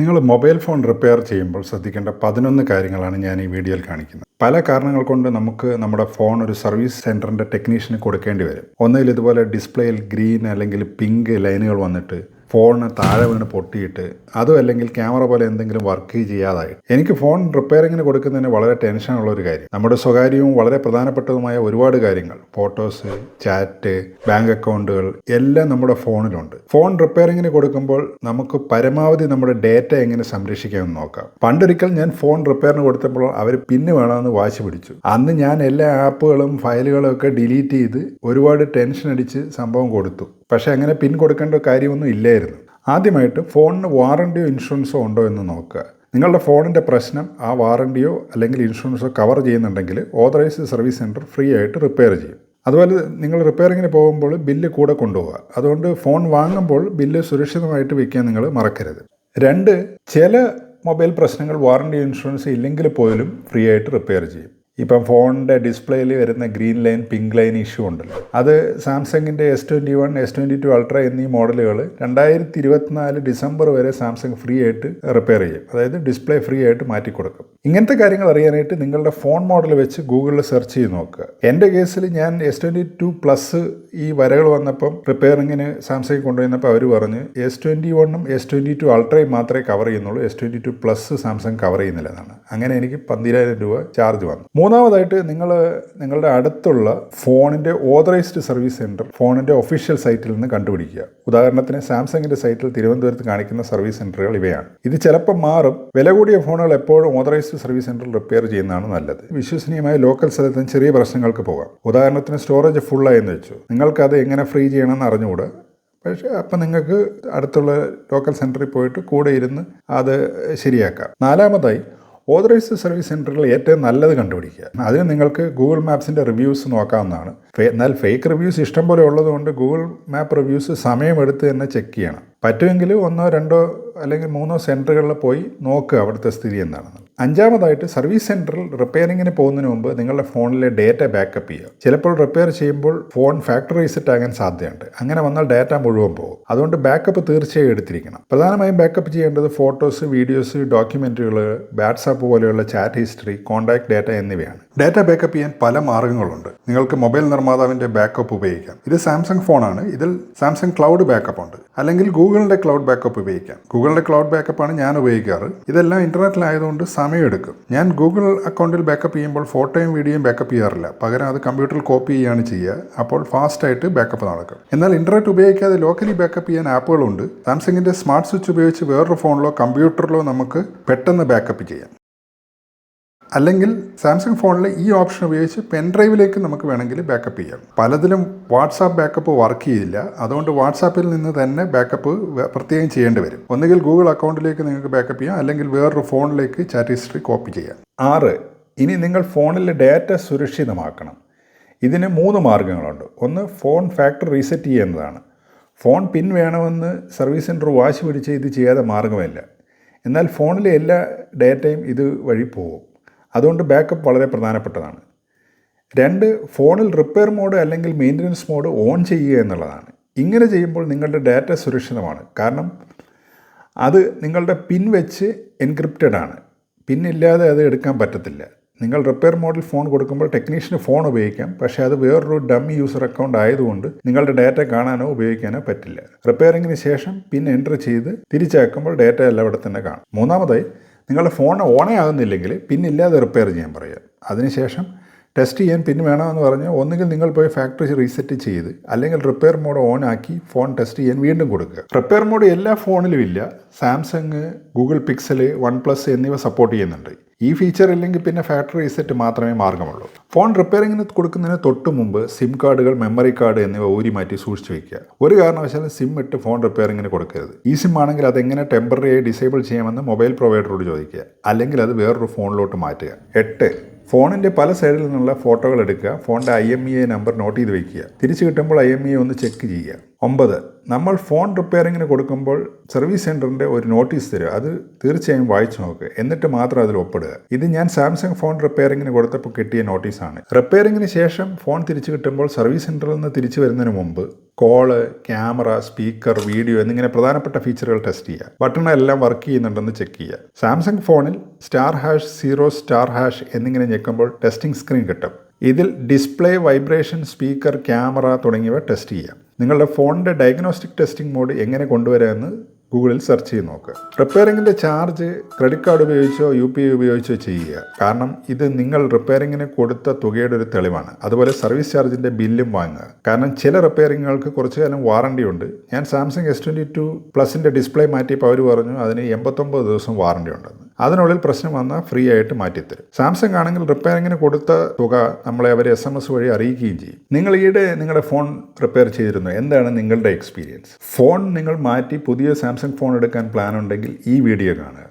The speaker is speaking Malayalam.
നിങ്ങൾ മൊബൈൽ ഫോൺ റിപ്പയർ ചെയ്യുമ്പോൾ ശ്രദ്ധിക്കേണ്ട പതിനൊന്ന് കാര്യങ്ങളാണ് ഞാൻ ഈ വീഡിയോയിൽ കാണിക്കുന്നത്. പല കാരണങ്ങൾ കൊണ്ട് നമുക്ക് നമ്മുടെ ഫോൺ ഒരു സർവീസ് സെന്ററിന്റെ ടെക്നീഷ്യന് കൊടുക്കേണ്ടി വരും. ഒന്നിൽ ഇതുപോലെ ഡിസ്പ്ലേയിൽ ഗ്രീൻ അല്ലെങ്കിൽ പിങ്ക് ലൈനുകൾ വന്നിട്ട് ഫോണിന് താഴെ വീണ് പൊട്ടിയിട്ട് അതും അല്ലെങ്കിൽ ക്യാമറ പോലെ എന്തെങ്കിലും വർക്ക് ചെയ്യാതായി. എനിക്ക് ഫോൺ റിപ്പയറിങ്ങിന് കൊടുക്കുന്നതിന് വളരെ ടെൻഷനുള്ള ഒരു കാര്യം. നമ്മുടെ സ്വകാര്യവും വളരെ പ്രധാനപ്പെട്ടതുമായ ഒരുപാട് കാര്യങ്ങൾ. ഫോട്ടോസ് ചാറ്റ് ബാങ്ക് അക്കൗണ്ടുകൾ എല്ലാം നമ്മുടെ ഫോണിലുണ്ട്. ഫോൺ റിപ്പയറിങ്ങിന് കൊടുക്കുമ്പോൾ നമുക്ക് പരമാവധി നമ്മുടെ ഡേറ്റ എങ്ങനെ സംരക്ഷിക്കാമെന്ന് നോക്കാം. പണ്ടൊരിക്കൽ ഞാൻ ഫോൺ റിപ്പയറിന് കൊടുത്തപ്പോൾ അവർ പിന്നെ വേണമെന്ന് വാശി പിടിച്ചു. അന്ന് ഞാൻ എല്ലാ ആപ്പുകളും ഫയലുകളും ഒക്കെ ഡിലീറ്റ് ചെയ്ത് ഒരുപാട് ടെൻഷൻ അടിച്ച് സംഭവം കൊടുത്തു. പക്ഷേ അങ്ങനെ പിൻ കൊടുക്കേണ്ട കാര്യമൊന്നും ഇല്ലായിരുന്നു. ആദ്യമായിട്ട് ഫോണിന് വാറണ്ടിയോ ഇൻഷുറൻസോ ഉണ്ടോ എന്ന് നോക്കുക. നിങ്ങളുടെ ഫോണിന്റെ പ്രശ്നം ആ വാറണ്ടിയോ അല്ലെങ്കിൽ ഇൻഷുറൻസോ കവർ ചെയ്യുന്നുണ്ടെങ്കിൽ ഓതറൈസ്ഡ് സർവീസ് സെന്റർ ഫ്രീ ആയിട്ട് റിപ്പയർ ചെയ്യും. അതുപോലെ നിങ്ങൾ റിപ്പയറിങ്ങിന് പോകുമ്പോൾ ബില്ല് കൂടെ കൊണ്ടുപോകുക അതുകൊണ്ട് ഫോൺ വാങ്ങുമ്പോൾ ബില്ല് സുരക്ഷിതമായിട്ട് വയ്ക്കാൻ നിങ്ങൾ മറക്കരുത്. രണ്ട് ചില മൊബൈൽ പ്രശ്നങ്ങൾ വാറണ്ടി ഇൻഷുറൻസ് ഇല്ലെങ്കിൽ പോലും ഫ്രീ ആയിട്ട് റിപ്പയർ ചെയ്യും. ഇപ്പം ഫോണിന്റെ ഡിസ്പ്ലേയിൽ വരുന്ന green line pink line issue ഉണ്ടല്ലോ. അത് സാംസങ്ങിന്റെ S twenty one S twenty two ultra എന്നീ മോഡലുകൾ രണ്ടായിരത്തി ഇരുപത്തിനാല് ഡിസംബർ വരെ സാംസങ് ഫ്രീ ആയിട്ട് റിപ്പയർ ചെയ്യും. അതായത് ഡിസ്പ്ലേ ഫ്രീ ആയിട്ട് മാറ്റി കൊടുക്കും. ഇങ്ങനത്തെ കാര്യങ്ങൾ അറിയാനായിട്ട് നിങ്ങളുടെ ഫോൺ മോഡൽ വെച്ച് ഗൂഗിളിൽ സെർച്ച് ചെയ്ത് നോക്കുക. എന്റെ കേസിൽ ഞാൻ എസ് ട്വന്റി ടു പ്ലസ് ഈ വരകൾ വന്നപ്പം റിപ്പയറിങ്ങിന് സാംസങ് കൊണ്ടുവന്നപ്പോൾ അവർ പറഞ്ഞ് എസ് ട്വന്റി വണ്ണും എസ് ട്വന്റി ടു അൾട്രയും മാത്രമേ കവർ ചെയ്യുന്നുള്ളൂ. S twenty two plus Samsung cover ചെയ്യുന്നില്ല എന്നാണ്. അങ്ങനെ എനിക്ക് പന്തിരായിരം രൂപ ചാർജ് വന്നു. മൂന്നാമതായിട്ട് നിങ്ങൾ നിങ്ങളുടെ അടുത്തുള്ള ഫോണിന്റെ ഓതറൈസ്ഡ് സർവീസ് സെന്റർ ഫോണിന്റെ ഒഫീഷ്യൽ സൈറ്റിൽ നിന്ന് കണ്ടുപിടിക്കുക. ഉദാഹരണത്തിന് സാംസങ്ങിന്റെ സൈറ്റിൽ തിരുവനന്തപുരത്ത് കാണിക്കുന്ന സർവീസ് സെന്ററുകൾ ഇവയാണ്. ഇത് ചിലപ്പോൾ മാറും. വില കൂടിയ ഫോണുകൾ എപ്പോഴും ഓതറൈസ്ഡ് സർവീസ് സെന്ററിൽ റിപ്പയർ ചെയ്യുന്നതാണ് നല്ലത്. വിശ്വസനീയമായ ലോക്കൽ സ്ഥലത്ത് നിന്ന് ചെറിയ പ്രശ്നങ്ങൾക്ക് പോകാം. ഉദാഹരണത്തിന് സ്റ്റോറേജ് ഫുള്ളായെന്ന് വെച്ചു. നിങ്ങൾക്കത് എങ്ങനെ ഫ്രീ ചെയ്യണമെന്ന് അറിഞ്ഞുകൂടെ. പക്ഷേ അപ്പം നിങ്ങൾക്ക് അടുത്തുള്ള ലോക്കൽ സെന്ററിൽ പോയിട്ട് കൂടെ ഇരുന്ന് അത് ശരിയാക്കാം. നാലാമതായി ഓതറൈസ്ഡ് സർവീസ് സെന്ററിൽ ഏറ്റവും നല്ലത് കണ്ടുപിടിക്കുക. അതിന് നിങ്ങൾക്ക് ഗൂഗിൾ മാപ്സിന്റെ റിവ്യൂസ് നോക്കാവുന്നതാണ്. എന്നാൽ ഫേക്ക് റിവ്യൂസ് ഇഷ്ടം പോലെ ഉള്ളതുകൊണ്ട് ഗൂഗിൾ മാപ്പ് റിവ്യൂസ് സമയമെടുത്ത് തന്നെ ചെക്ക് ചെയ്യണം. പറ്റുമെങ്കിൽ ഒന്നോ രണ്ടോ അല്ലെങ്കിൽ മൂന്നോ സെന്ററുകളിൽ പോയി നോക്കുക അവിടുത്തെ സ്ഥിതി എന്താണെന്ന്. അഞ്ചാമതായിട്ട് സർവീസ് സെന്ററിൽ റിപ്പയറിങ്ങിന് പോകുന്നതിന് മുമ്പ് നിങ്ങളുടെ ഫോണിലെ ഡേറ്റ ബാക്കപ്പ് ചെയ്യുക. ചിലപ്പോൾ റിപ്പയർ ചെയ്യുമ്പോൾ ഫോൺ ഫാക്ടറി റീസെറ്റ് ആകാൻ സാധ്യതയുണ്ട്. അങ്ങനെ വന്നാൽ ഡാറ്റ മുഴുവൻ പോകും. അതുകൊണ്ട് ബാക്കപ്പ് തീർച്ചയായും എടുത്തിരിക്കണം. പ്രധാനമായും ബാക്കപ്പ് ചെയ്യേണ്ടത് ഫോട്ടോസ് വീഡിയോസ് ഡോക്യുമെന്ററികൾ വാട്സാപ്പ് പോലെയുള്ള ചാറ്റ് ഹിസ്റ്ററി കോൺടാക്ട് ഡാറ്റ എന്നിവയാണ്. ഡാറ്റ ബാക്കപ്പ് ചെയ്യാൻ പല മാർഗങ്ങളുണ്ട്. നിങ്ങൾക്ക് മൊബൈൽ നിർമ്മാതാവിന്റെ ബാക്കപ്പ് ഉപയോഗിക്കാം. ഇത് സാംസങ് ഫോണാണ്. ഇതിൽ സാംസങ് ക്ലൗഡ് ബാക്കപ്പ് ഉണ്ട്. അല്ലെങ്കിൽ ഗൂഗിളിന്റെ ക്ലൗഡ് ബാക്കപ്പ് ഉപയോഗിക്കാം. ഗൂഗിളിന്റെ ക്ലൗഡ് ബാക്കപ്പാണ് ഞാൻ ഉപയോഗിക്കാറ്. ഇതെല്ലാം ഇന്റർനെറ്റിലായതുകൊണ്ട് സമയമെടുക്കും. ഞാൻ ഗൂഗിൾ അക്കൗണ്ടിൽ ബാക്കപ്പ് ചെയ്യുമ്പോൾ ഫോട്ടോയും വീഡിയോയും ബാക്കപ്പ് ചെയ്യാറില്ല. പകരം അത് കമ്പ്യൂട്ടറിൽ കോപ്പി ചെയ്യുകയാണ് ചെയ്യുക. അപ്പോൾ ഫാസ്റ്റായിട്ട് ബാക്കപ്പ് നടക്കും. എന്നാൽ ഇന്റർനെറ്റ് ഉപയോഗിക്കാതെ ലോക്കലി ബാക്കപ്പ് ചെയ്യാൻ ആപ്പുകളുണ്ട് സാംസങ്ങിന്റെ സ്മാർട്ട് സ്വിച്ച് ഉപയോഗിച്ച് വേറൊരു ഫോണിലോ കമ്പ്യൂട്ടറിലോ നമുക്ക് പെട്ടെന്ന് ബാക്കപ്പ് ചെയ്യാം. അല്ലെങ്കിൽ സാംസങ് ഫോണിൽ ഈ ഓപ്ഷൻ ഉപയോഗിച്ച് പെൻ ഡ്രൈവിലേക്ക് നമുക്ക് വേണമെങ്കിൽ ബാക്കപ്പ് ചെയ്യാം. പലതിലും വാട്സാപ്പ് ബാക്കപ്പ് വർക്ക് ചെയ്യില്ല. അതുകൊണ്ട് വാട്സാപ്പിൽ നിന്ന് തന്നെ ബാക്കപ്പ് പ്രത്യേകം ചെയ്യേണ്ടി വരും. ഒന്നുകിൽ ഗൂഗിൾ അക്കൗണ്ടിലേക്ക് നിങ്ങൾക്ക് ബാക്കപ്പ് ചെയ്യാം. അല്ലെങ്കിൽ വേറൊരു ഫോണിലേക്ക് ചാറ്റ് ഹിസ്റ്ററി കോപ്പി ചെയ്യാം. ആറ്. ഇനി നിങ്ങൾ ഫോണിലെ ഡാറ്റ സുരക്ഷിതമാക്കണം. ഇതിന് മൂന്ന് മാർഗങ്ങളുണ്ട്. ഒന്ന് ഫോൺ ഫാക്ടറി റീസെറ്റ് ചെയ്യുന്നതാണ് ഫോൺ പിൻ വേണമെന്ന് സർവീസ് സെന്റർ വാശി പിടിച്ച് ഇത് ചെയ്യാതെ മാർഗമല്ല. എന്നാൽ ഫോണിലെ എല്ലാ ഡാറ്റയും ഇത് വഴി പോകും. അതുകൊണ്ട് ബാക്കപ്പ് വളരെ പ്രധാനപ്പെട്ടതാണ്. രണ്ട് ഫോണിൽ റിപ്പയർ മോഡ് അല്ലെങ്കിൽ മെയിന്റനൻസ് മോഡ് ഓൺ ചെയ്യുക എന്നുള്ളതാണ്. ഇങ്ങനെ ചെയ്യുമ്പോൾ നിങ്ങളുടെ ഡാറ്റ സുരക്ഷിതമാണ്. കാരണം അത് നിങ്ങളുടെ പിൻ വെച്ച് എൻക്രിപ്റ്റഡ് ആണ്. പിൻ ഇല്ലാതെ അത് എടുക്കാൻ പറ്റത്തില്ല. നിങ്ങൾ റിപ്പയർ മോഡിൽ ഫോൺ കൊടുക്കുമ്പോൾ ടെക്നീഷ്യന് ഫോൺ ഉപയോഗിക്കാം. പക്ഷേ അത് വേറൊരു ഡമ്മി യൂസർ അക്കൗണ്ട് ആയതുകൊണ്ട് നിങ്ങളുടെ ഡാറ്റ കാണാനോ ഉപയോഗിക്കാനോ പറ്റില്ല. റിപ്പയറിങ്ങിന് ശേഷം പിൻ എന്റർ ചെയ്ത് തിരിച്ചയക്കുമ്പോൾ ഡാറ്റ എല്ലാം ഇവിടെ തന്നെ കാണും. മൂന്നാമതായി നിങ്ങളുടെ ഫോൺ ഓണേ ആകുന്നില്ലെങ്കിൽ പിന്നെ ഇല്ലാതെ റിപ്പയർ ചെയ്യാൻ പറയുക. അതിനുശേഷം ടെസ്റ്റ് ചെയ്യാൻ പിൻ വേണമെന്ന് പറഞ്ഞ് ഒന്നുകിൽ നിങ്ങൾ പോയി ഫാക്ടറി റീസെറ്റ് ചെയ്ത് അല്ലെങ്കിൽ റിപ്പയർ മോഡ് ഓൺ ആക്കി ഫോൺ ടെസ്റ്റ് ചെയ്യാൻ വീണ്ടും കൊടുക്കുക. റിപ്പയർ മോഡ് എല്ലാ ഫോണിലും ഇല്ല. Samsung Google Pixel OnePlus എന്നിവ സപ്പോർട്ട് ചെയ്യുന്നുണ്ട്. ഈ ഫീച്ചർ ഇല്ലെങ്കിൽ പിന്നെ ഫാക്ടറി റീസെറ്റ് മാത്രമേ മാർഗമുള്ളൂ. ഫോൺ റിപ്പയറിങ്ങിന് കൊടുക്കുന്നതിന് തൊട്ട് മുമ്പ് സിം കാർഡുകൾ മെമ്മറി കാർഡ് എന്നിവ ഊരി മാറ്റി സൂക്ഷിച്ചു വയ്ക്കുക ഒരു കാരണവശാലും സിം ഇട്ട് ഫോൺ റിപ്പയറിങ്ങിന് കൊടുക്കരുത്. ഈ സിം ആണെങ്കിൽ അതെങ്ങനെ ടെമ്പററി ആയി ഡിസേബിൾ ചെയ്യാമെന്ന് മൊബൈൽ പ്രൊവൈഡറോട് ചോദിക്കുക. അല്ലെങ്കിൽ അത് വേറൊരു ഫോണിലോട്ട് മാറ്റുക. എട്ട് ഫോണിന്റെ പല സൈഡിൽ നിന്നുള്ള ഫോട്ടോകൾ എടുക്കുക. ഫോണിന്റെ I M E A number note ചെയ്ത് വയ്ക്കുക തിരിച്ചു കിട്ടുമ്പോൾ ഐ എം ഇ ഐ ഒന്ന് ചെക്ക് ചെയ്യുക. ഒമ്പത്. നമ്മൾ ഫോൺ റിപ്പയറിങ്ങിന് കൊടുക്കുമ്പോൾ സർവീസ് സെന്ററിന്റെ ഒരു നോട്ടീസ് തരും അത് തീർച്ചയായും വായിച്ചു നോക്കുക എന്നിട്ട് മാത്രം അതിൽ ഒപ്പിടുക. ഇത് ഞാൻ സാംസങ് ഫോൺ റിപ്പയറിങ്ങിന് കൊടുത്തപ്പോൾ കിട്ടിയ നോട്ടീസാണ്. റിപ്പയറിങ്ങിന് ശേഷം ഫോൺ തിരിച്ചു കിട്ടുമ്പോൾ സർവീസ് സെന്ററിൽ നിന്ന് തിരിച്ചു വരുന്നതിന് മുമ്പ് കോൾ ക്യാമറ സ്പീക്കർ വീഡിയോ എന്നിങ്ങനെ പ്രധാനപ്പെട്ട ഫീച്ചറുകൾ ടെസ്റ്റ് ചെയ്യുക. ബട്ടണെല്ലാം വർക്ക് ചെയ്യുന്നുണ്ടെന്ന് ചെക്ക് ചെയ്യുക. സാംസങ് ഫോണിൽ star hash zero star hash എന്നിങ്ങനെ ഞെക്കുമ്പോൾ ടെസ്റ്റിംഗ് സ്ക്രീൻ കിട്ടും. ഇതിൽ ഡിസ്പ്ലേ വൈബ്രേഷൻ സ്പീക്കർ ക്യാമറ തുടങ്ങിയവ ടെസ്റ്റ് ചെയ്യാം. നിങ്ങളുടെ ഫോണിന്റെ ഡയഗ്നോസ്റ്റിക് ടെസ്റ്റിംഗ് മോഡ് എങ്ങനെ കൊണ്ടുവരാമെന്ന് ഗൂഗിളിൽ സെർച്ച് ചെയ്ത് നോക്കുക റിപ്പയറിങ്ങിന്റെ ചാർജ് ക്രെഡിറ്റ് കാർഡ് ഉപയോഗിച്ചോ യു പി ഐ ഉപയോഗിച്ചോ ചെയ്യുക. കാരണം ഇത് നിങ്ങൾ റിപ്പയറിങ്ങിന് കൊടുത്ത തുകയുടെ ഒരു തെളിവാണ്. അതുപോലെ സർവീസ് ചാർജിന്റെ ബില്ലും വാങ്ങുക. കാരണം ചില റിപ്പയറിങ്ങുകൾക്ക് കുറച്ചു കാലം വാറണ്ടി ഉണ്ട്. ഞാൻ സാംസങ് എസ് ട്വന്റി ടു പ്ലസിന്റെ ഡിസ്പ്ലേ മാറ്റിയപ്പോൾ അവർ പറഞ്ഞു അതിന് എൺപത്തൊമ്പത് ദിവസം വാറണ്ടി ഉണ്ടെന്ന്. അതിനുള്ളിൽ പ്രശ്നം വന്നാൽ ഫ്രീ ആയിട്ട് മാറ്റിത്തരും. സാംസങ് ആണെങ്കിൽ റിപ്പയറിങ്ങിന് കൊടുത്ത തുക നമ്മളെ അവർ എസ് എം എസ് വഴി അറിയിക്കുകയും ചെയ്യും. നിങ്ങൾ ഈയിടെ നിങ്ങളുടെ ഫോൺ റിപ്പയർ ചെയ്തിരുന്നു. എന്താണ് നിങ്ങളുടെ എക്സ്പീരിയൻസ് ഫോൺ നിങ്ങൾ മാറ്റി പുതിയ സാംസങ് ഫോൺ എടുക്കാൻ പ്ലാൻ ഉണ്ടെങ്കിൽ ഈ വീഡിയോ കാണുക.